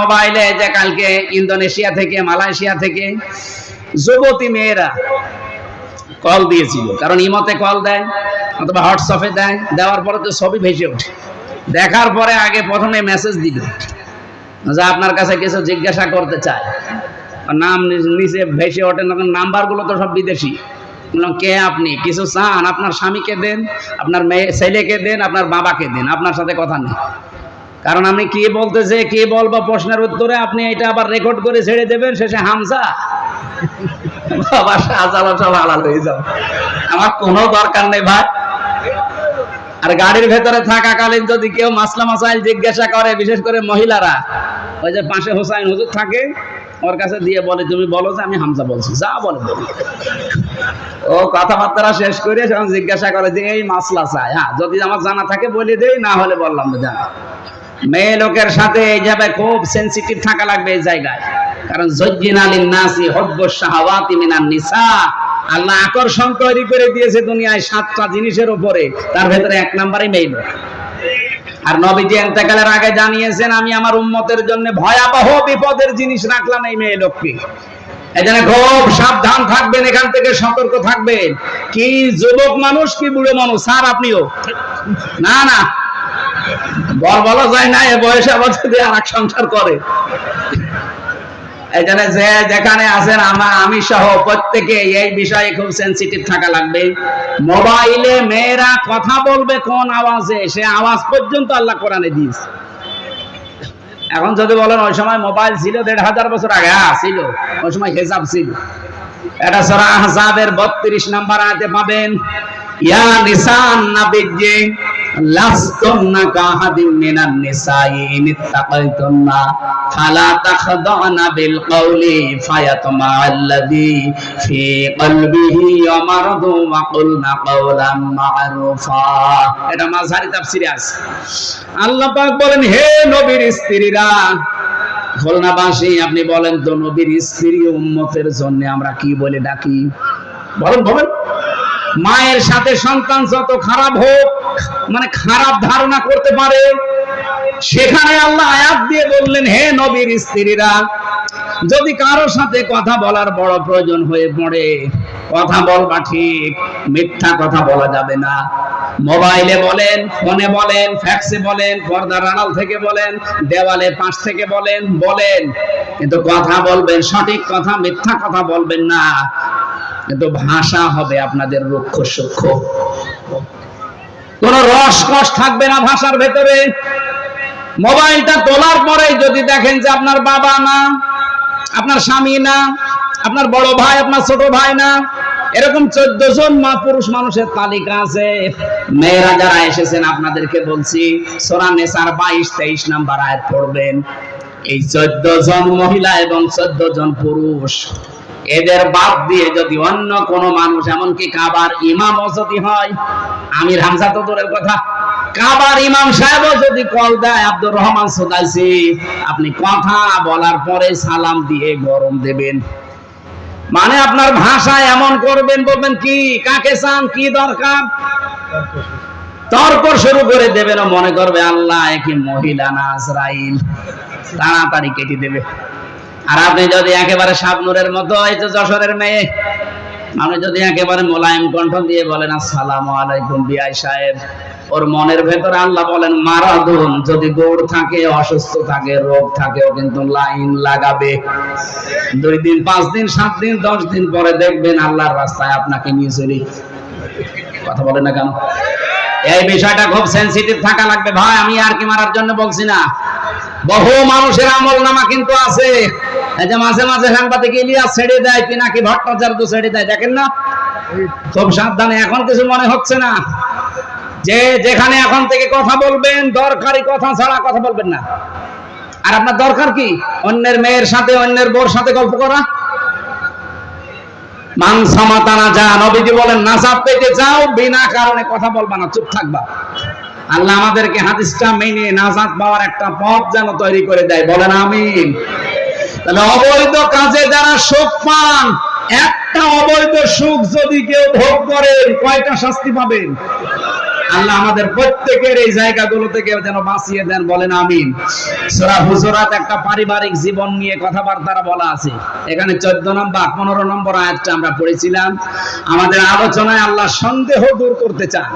মোবাইলে যে কালকে ইন্দোনেশিয়া থেকে, মালয়েশিয়া থেকে যুবতী মেয়েরা কল দিয়েছিল। কারণ ইমতে কল দেয় অথবা হোয়াটসঅ্যাপে দেয়, দেওয়ার পরে তো ছবি ভেসে ওঠে। দেখার পরে আগে প্রথমে মেসেজ দিল যে আপনার কাছে কিছু জিজ্ঞাসা করতে চায়। নাম নিচে ভেসে ওঠে তখন নাম্বারগুলো তো সব বিদেশি। বললাম, কে আপনি? কিছু চান? আপনার স্বামীকে দেন, আপনার মেয়ে, ছেলেকে দেন, আপনার বাবাকে দেন, আপনার সাথে কথা নেই। কারণ আমি কি বলতেছে, কি বলব প্রশ্নের উত্তরে? আপনি এটা আবার রেকর্ড করে ছেড়ে দেবেন, শেষে হামসা আমার কোনো দরকার নেই, ভাই। আর গাড়ির ভেতরে থাকাকালীন যদি কেউ মাসলা মাসাইল জিজ্ঞাসা করে, বিশেষ করে মহিলারা, ওই যে পাশে হোসাইন হুজুর থাকে, ওর কাছে দিয়ে বলে, তুমি বলো যে আমি হামজা বলছি। যা বলে ও কথাবার্তা শেষ করে জিজ্ঞাসা করে যে, এই মাসলা চাই। হ্যাঁ যদি আমার জানা থাকে বলে দেই, না হলে বললাম জানা। মেয়ে লোকের সাথে যাবে খুব সেনসিটিভ থাকা লাগবে এই জায়গায়। কারণ জজ্জিন আলীন নাসি হব্ব শাহাওয়াতি মিনান নিসা। আল্লাহ আকর্ষণ তৈরি করে দিয়েছে দুনিয়ায় সাতটা জিনিসের উপরে। তার ভেতরে এক নম্বরে মেয়ে লোক। আর নবীজি এন্তেকালের আগে জানিয়েছেন, আমি আমার উম্মতের জন্য ভয়াবহ বিপদের জিনিস রাখলাম এই মেয়ে লোককে। এজন্য খুব সাবধান থাকবেন, এখান থেকে সতর্ক থাকবেন। কি যুবক মানুষ, কি বুড়ো মানুষ? স্যার, আপনিও? না না। বল বলা যায় না, এ বয়সে আবার আর এক সংসার করে। এই জন্য যে যেখানে আছেন আমার আমি সহ প্রত্যেকে এই বিষয়ে খুব সেনসিটিভ থাকা লাগবে। মোবাইলে মেয়েরা কথা বলবে কোন আওয়াজে, সে আওয়াজ পর্যন্ত আল্লাহ কোরআনে এখন যদি বলেন, ওই সময় মোবাইল ছিল দেড় হাজার বছর আগে হ্যাঁ ছিল। ওই সময় ছিল। এটা সরা বত্রিশ নাম্বার পাবেন, ইয়া নিসান নাবিজ্জে লাস্তুন্না মিনান নিসাই ইন ফালা তাখদানা বিল ফায়াতমা আল্লাযী ফি কলবিহি ওয়া কুলনা মা'রুফা। এটা তাফসিরে আছে। আল্লাহ পাক বলেন, হে নবীর স্ত্রীরা, খুলনাবাসী, আপনি বলেন তো নবীর স্ত্রী উম্মতের জন্য আমরা কি বলে ডাকি? বলেন বলেন। মায়ের সাথে সন্তান যত খারাপ হোক মানে খারাপ ধারণা করতে পারে। সেখানে আল্লাহ আয়াত দিয়ে বললেন, হে নবীর স্ত্রীরা, যদি কারও সাথে কথা বলার বড় প্রয়োজন হয়ে পড়ে, কথা বলবা ঠিক, মিথ্যা কথা বলা যাবে না। মোবাইলে বলেন, ফোনে বলেন, ফ্যাক্সে বলেন, পর্দার আড়াল থেকে বলেন, দেওয়ালে পাশ থেকে বলেন বলেন। কিন্তু কথা বলবেন সঠিক কথা, মিথ্যা কথা বলবেন না। কিন্তু ভাষা হবে আপনাদের রুক্ষ সূক্ষ্ম। রসকস থাকবে না ভাষার ভেতরে। মোবাইলটা তোলার পরে যদি দেখেন যে আপনার বাবা না, আপনার স্বামী না, আপনার বড় ভাই, আপনার ছোট ভাই না, এরকম চোদ্দ জন মা পুরুষ মানুষের তালিকা আছে। মেয়েরা যারা এসেছেন, আপনাদেরকে বলছি, সোরা নেসার বাইশ, তেইশ নাম্বার আয়াত পড়বেন। এই চোদ্দ জন মহিলা এবং চোদ্দ জন পুরুষ। এদের বাদ দিয়ে যদি অন্য কোন মানুষ, এমনকি কাবার ইমাম যদি হয়, আমির হামজা তো দূরের কথা, কাবার ইমাম সাহেব যদি কল দেয়, আব্দুর রহমান সোদাইছি আপনি কথা বলার পরে সালাম দিয়ে গরম দেবেন। মানে আপনার ভাষা এমন করবেন, বলবেন কি, কাকে চান, কি দরকার? তর্ক শুরু করে দেবেন মনে করবে, আল্লাহ কি মহিলা না আজরাইল। তাড়াতাড়ি কেটে দেবে। আর আপনি যদি একেবারে শাবনুরের মতো এই তো যশোরের মেয়ে আমি যদি একেবারে মোলায়েম কণ্ঠ দিয়ে বলেন, আসসালামু আলাইকুম বিআই সাহেব। ওর মনের ভেতরে আল্লাহ বলেন, মারাদুন, যদি দৌড় থাকে, অসুস্থ থাকে, রোগ থাকে ও কিন্তু লাইন লাগাবে। দুই দিন, পাঁচ দিন, সাত দিন, দশ দিন পরে দেখবেন আল্লাহর রাস্তায় আপনাকে নিয়ে চলি। কথা বলে না কেন? এই বিষয়টা খুব সেনসিটিভ থাকা লাগবে। ভাই, আমি আর কি মারার জন্য বলছি না। বহু মানুষের আমল নামা কিন্তু আছে। এই যে মাঝে মাঝে সাংবাদিক ইলিয়াস ছেড়ে দেয় পিনাকি ভট্টাচার্য ছেড়ে দেয়, দেখেন না? খুব সাবধানে, এখন কিছু মনে হচ্ছে না। যে যেখানে এখন থেকে কথা বলবেন, দরকারি কথা ছাড়া কথা বলবেন না। আর আপনার দরকার কি? অন্যের মেয়ের সাথে, অন্যের বোর সাথে গল্প করা? মান সামাতানা যা, নবীজি বলেন নাসাব পেতে যাও বিনা কারণে কথা বলবা না, চুপ থাকবা। আল্লাহ আমাদেরকে হাদিসটা মেনে নাজাত পাওয়ার একটা পথ যেন তৈরি করে দেয়। বলেন আমিন। তাহলে অবৈধ কাজে যারা সুখ পান, একটা অবৈধ সুখ যদি কেউ ভোগ করেন কয়টা শাস্তি পাবেন? আল্লাহ আমাদের প্রত্যেকের এই জায়গাগুলো থেকে যেন বাঁচিয়ে দেন, বলেন আমিন। সূরা হুজুরাত একটা পারিবারিক জীবন নিয়ে কথাবার্তা বলা আছে। এখানে চোদ্দ নম্বর, পনেরো নম্বর আয়াতটা আমরা পড়েছিলাম। আমাদের আলোচনায় আল্লাহ সন্দেহ দূর করতে চান।